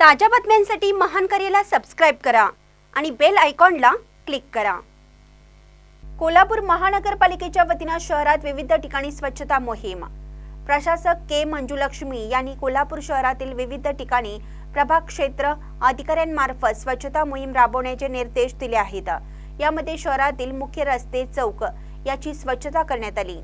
ताज्या बातम्यांसाठी महान करेला सबस्क्राईब करा आणि बेल आयकॉनला क्लिक करा. कोल्हापूर महानगरपालिकेच्या वतीनं शहरात विविध ठिकाणी स्वच्छता मोहीम. प्रशासक के मंजुलक्ष्मी यांनी कोल्हापूर शहरातील विविध ठिकाणी प्रभाग क्षेत्र अधिकाऱ्यांमार्फत स्वच्छता मोहीम राबवण्याचे निर्देश दिले आहेत. यामध्ये शहरातील मुख्य रस्ते चौक याची स्वच्छता करण्यात आली.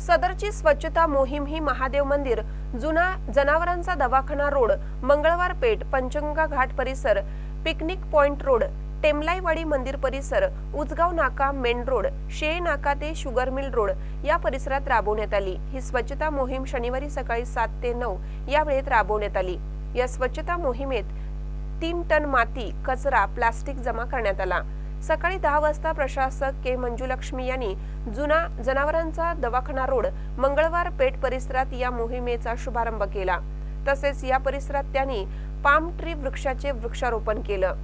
सदरची स्वच्छता मोहीम ही महादेव मंदिर जुना जनावरांचा दवाखाना रोड मंगळवार पेठ पंचगंगा घाट परिसर पिकनिक पॉइंट रोड टेमलाईवाडी मंदिर परिसर उजगाव नाका मेन रोड शे नाका ते शुगर मिल रोड या परिसरात राबवण्यात आली. ही स्वच्छता मोहीम शनिवारी सकाळी सात ते नऊ या वेळेत राबवण्यात आली. या स्वच्छता मोहिमेत तीन टन माती कचरा प्लास्टिक जमा करण्यात आला. सकाळी दहा वाजता प्रशासक के मंजुलक्ष्मी यांनी जुना जनावरांचा दवाखाना रोड मंगळवार पेठ परिसरात या मोहिमेचा शुभारंभ केला. तसेच या परिसरात त्यांनी पाम ट्री वृक्षाचे वृक्षारोपण केलं.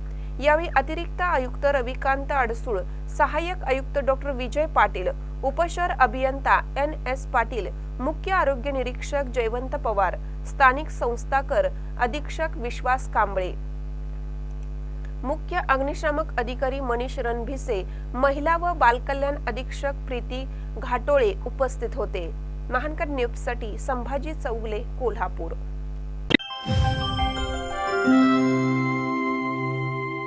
यावेळी अतिरिक्त आयुक्त रविकांत अडसूळ सहाय्यक आयुक्त डॉक्टर विजय पाटील उपशहर अभियंता एन एस पाटील मुख्य आरोग्य निरीक्षक जयवंत पवार स्थानिक संस्थाकर अधीक्षक विश्वास कांबळे मुख्य अग्निशामक अधिकारी मनीष रणभिसे महिला व बालकल्याण अधीक्षक प्रीती घाटोळे उपस्थित होते. महानकर न्यूजसाठी संभाजी चौगले कोल्हापूर.